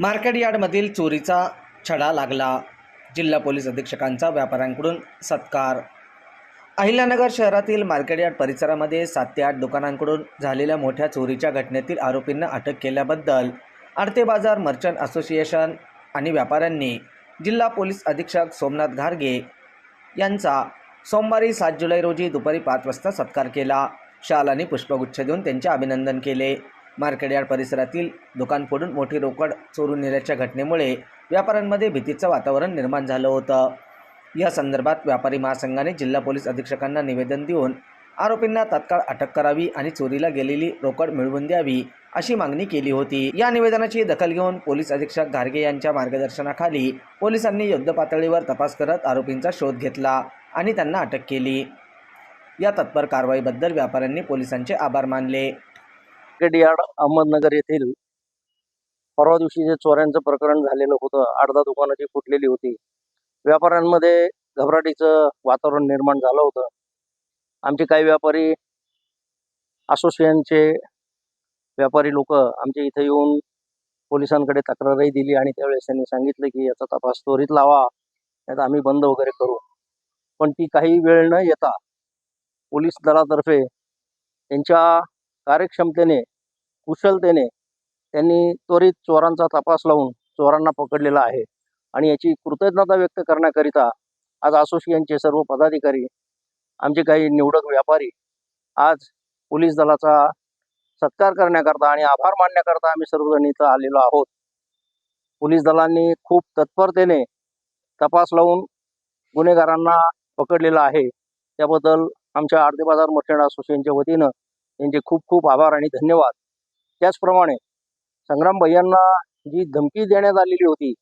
Market यार्डमधील चोरीचा छडा लागला. जिल्हा पोलीस अधीक्षकांचा व्यापाऱ्यांकडून सत्कार. अहिल्यानगर शहरातील मार्केट यार्ड परिसरामध्ये सात ते आठ दुकानांकडून झालेल्या मोठ्या चोरीच्या घटनेतील आरोपींना अटक केल्याबद्दल आडते बाजार मर्चंट असोसिएशन आणि व्यापाऱ्यांनी जिल्हा पोलीस अधीक्षक सोमनाथ घारगे यांचा सोमवारी सात जुलै रोजी दुपारी पाच वाजता सत्कार केला. शाल आणि पुष्पगुच्छ देऊन त्यांचे अभिनंदन केले. मार्केटयार्ड परिसरातील दुकान फोडून मोठी रोकड चोरून नेल्याच्या घटनेमुळे व्यापाऱ्यांमध्ये भीतीचं वातावरण निर्माण झालं होतं. या संदर्भात व्यापारी महासंघाने जिल्हा पोलीस अधीक्षकांना निवेदन देऊन आरोपींना तात्काळ अटक करावी आणि चोरीला गेलेली रोकड मिळवून द्यावी अशी मागणी केली होती. या निवेदनाची दखल घेऊन पोलीस अधीक्षक घारगे यांच्या मार्गदर्शनाखाली पोलिसांनी युद्धपातळीवर तपास करत आरोपींचा शोध घेतला आणि त्यांना अटक केली. या तत्पर कारवाईबद्दल व्यापाऱ्यांनी पोलिसांचे आभार मानले. मार्केट यार्ड अहमदनगर येथील परवा दिवशी जे चोऱ्यांचं प्रकरण झालेलं होतं. आठ दहा फुटलेली होती. व्यापाऱ्यांमध्ये घबराटीचं वातावरण निर्माण झालं होतं. आमचे काही व्यापारी असोसिएशनचे व्यापारी लोक आमच्या इथे येऊन पोलिसांकडे तक्रारही दिली आणि त्यावेळेस त्यांनी सांगितलं की याचा तपास त्वरित लावा नाही आम्ही बंद वगैरे करू. पण ती काही वेळ न येता पोलीस दलातर्फे त्यांच्या कार्यक्षमतेने कुशलतेने त्यांनी त्वरित चोरांचा तपास लावून चोरांना पकडलेला आहे. आणि याची कृतज्ञता व्यक्त करण्याकरिता आज असोसिएशनचे सर्व पदाधिकारी आमचे काही निवडक व्यापारी आज पोलीस दलाचा सत्कार करण्याकरता आणि आभार मानण्याकरता आम्ही सर्वजण इथं आलेलो आहोत. पोलीस दलांनी खूप तत्परतेने तपास लावून गुन्हेगारांना पकडलेला आहे. त्याबद्दल आमच्या आरती बाजार मर्चंट असोसिएशनच्या वतीनं यांचे खूप खूप आभार आणि धन्यवाद. त्याचप्रमाणे संग्राम भैयांना जी धमकी देण्यात आलेली होती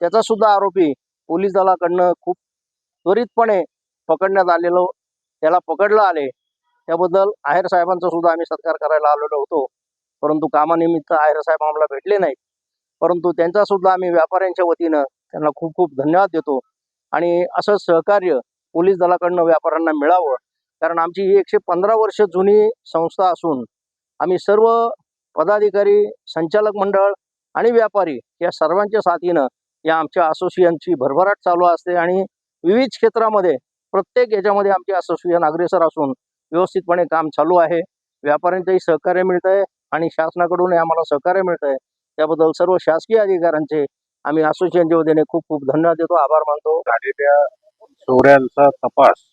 त्याचा सुद्धा आरोपी पोलीस दलाकडनं खूप त्वरितपणे पकडण्यात आलेलो त्याला पकडलं आले. त्याबद्दल आहेर साहेबांचा सुद्धा आम्ही सत्कार करायला आलेलो होतो. परंतु कामानिमित्त आहेर साहेब आम्हाला भेटले नाहीत. परंतु त्यांचा सुद्धा आम्ही व्यापाऱ्यांच्या वतीनं त्यांना खूप खूप धन्यवाद देतो. आणि असं सहकार्य पोलीस दलाकडनं व्यापाऱ्यांना मिळावं कारण आमची ही एकशे पंधरा वर्ष जुनी संस्था असून आम्ही सर्व पदाधिकारी संचालक मंडळ आणि व्यापारी या सर्वांच्या साथीनं या आमच्या असोसिएशनची भरभराट चालू असते आणि विविध क्षेत्रामध्ये प्रत्येक याच्यामध्ये आमचे असोसिएशन अग्रेसर असून व्यवस्थितपणे काम चालू आहे. व्यापाऱ्यांचंही सहकार्य मिळतंय आणि शासनाकडूनही आम्हाला सहकार्य मिळतंय. त्याबद्दल सर्व शासकीय अधिकाऱ्यांचे आम्ही असोसिएशनच्या वतीने खूप खूप धन्यवाद देतो आभार मानतो. झालेल्या चोऱ्यांचा तपास.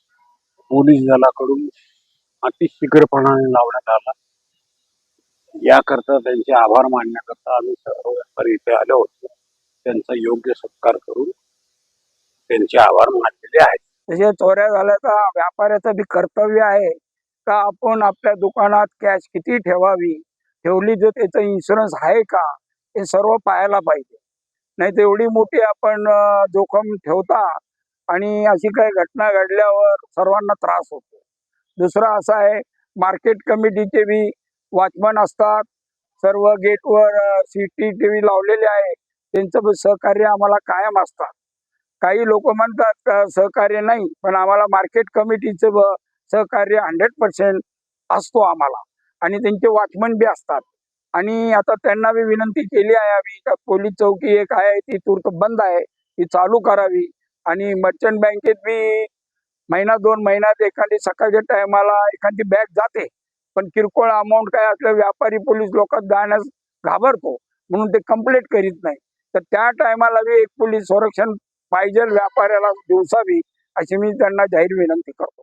पोलीस दलाकडून अतिशीघ्रपणाने लावण्यात आला. याकरता त्यांचे आभार मानण्याकरता आम्ही सर्व व्यापारी इथे आलो होतो. त्यांचा योग्य सत्कार करून त्यांचे आभार मानलेले आहेत. तसे चोऱ्या झाल्या तर व्यापाऱ्याचं बी कर्तव्य आहे का आपण आपल्या दुकानात कॅश किती ठेवावी? ठेवली तर त्याचं इन्शुरन्स आहे का? हे सर्व पाहायला पाहिजे. नाही तर एवढी मोठी आपण जोखम ठेवता आणि अशी काही घटना घडल्यावर सर्वांना त्रास होतो. दुसरं असं आहे मार्केट कमिटीचे बी वॉचमन असतात. सर्व गेटवर सी टी टी व्ही लावलेले आहे. त्यांचं पण सहकार्य आम्हाला कायम असतात. काही लोक म्हणतात सहकार्य नाही पण आम्हाला मार्केट कमिटीचं सहकार्य हंड्रेड पर्सेंट असतो आम्हाला. आणि त्यांचे वॉचमन बी असतात. आणि आता त्यांना बी विनंती केली आहे आम्ही पोलीस चौकी एक आहे ती तूर्त बंद आहे ती चालू करावी. आणि मर्चंट बँकेत मी महिना दोन महिन्यात एखादी सकाळच्या टायमाला एखादी बॅग जाते. पण किरकोळ अमाऊंट काय असलं व्यापारी पोलीस लोक जाण्यास घाबरतो. म्हणून ते कंप्लेंट करीत नाही. तर त्या टायमाला मी एक पोलीस संरक्षण पाहिजे व्यापाऱ्याला दिवसावी अशी मी त्यांना जाहीर विनंती करतो.